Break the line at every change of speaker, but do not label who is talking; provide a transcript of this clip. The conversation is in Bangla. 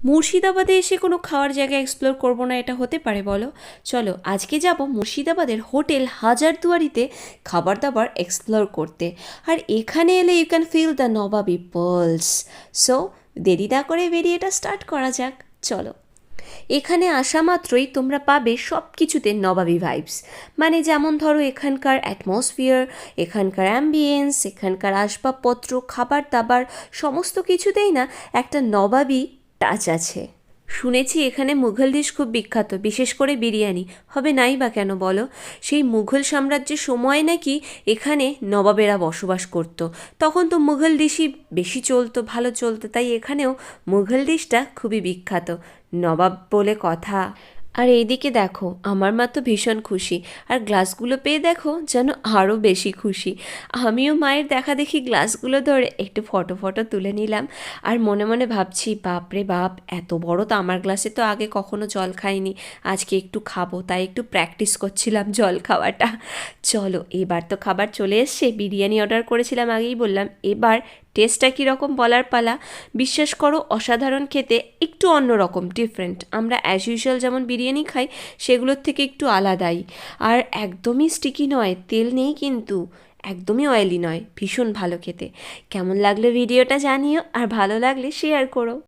মুর্শিদাবাদে এসে কোনো খাওয়ার জায়গা এক্সপ্লোর করব না, এটা হতে পারে বলো? চলো, আজকে যাব মুর্শিদাবাদের হোটেল হাজারদুয়ারিতে খাবার দাবার এক্সপ্লোর করতে। আর এখানে এলে you can feel the nawabi pulse so দেরি না করে বেরিয়ে এটা স্টার্ট করা যাক, চলো। এখানে আসা মাত্রই তোমরা পাবে সব কিছুতে নবাবি ভাইবস মানে যেমন ধরো এখানকার অ্যাটমসফিয়ার এখানকার অ্যাম্বিয়েন্স এখানকার আসবাবপত্র, খাবার দাবার, সমস্ত কিছুতেই না একটা নবাবী টাচ আছে। শুনেছি এখানে মুঘল ডিশ খুব বিখ্যাত, বিশেষ করে বিরিয়ানি। হবে নাই বা কেন বলো? সেই মুঘল সাম্রাজ্যের সময় নাকি এখানে নবাবেরা বসবাস করত। তখন তো মুঘল ডিশই বেশি চলতো, ভালো চলতো, তাই এখানেও মুঘল ডিশটা খুবই বিখ্যাত। নবাব বলে কথা। আর এইদিকে দেখো, আমার মা তো ভীষণ খুশি। আর গ্লাসগুলো পেয়ে দেখো, যেন আরও বেশি খুশি। আমিও মায়ের দেখা দেখি গ্লাসগুলো ধরে একটু ফটো ফটো তুলে নিলাম। আর মনে মনে ভাবছি, বাপরে বাপ, এত বড় তো আমার গ্লাসে তো আগে কখনো জল খাইনি। আজকে একটু খাব, তাই একটু প্র্যাকটিস করছিলাম জল খাওয়াটা। চলো, এবার তো খাবার চলে এসছে, বিরিয়ানি অর্ডার করেছিলাম আগেই বললাম। এবার টেস্টটা কীরকম বলার পালা, বিশ্বাস করো অসাধারণ খেতে একটু অন্যরকম ডিফারেন্ট আমরা অ্যাজ ইউজুয়াল যেমন বিরিয়ানি খাই, সেগুলোর থেকে একটু আলাদাই। আর একদমই স্টিকি নয়, তেল নেই কিন্তু, একদমই অয়েলি নয়, ভীষণ ভালো খেতে। কেমন লাগল ভিডিওটা জানিও, আর ভালো লাগলে শেয়ার করো।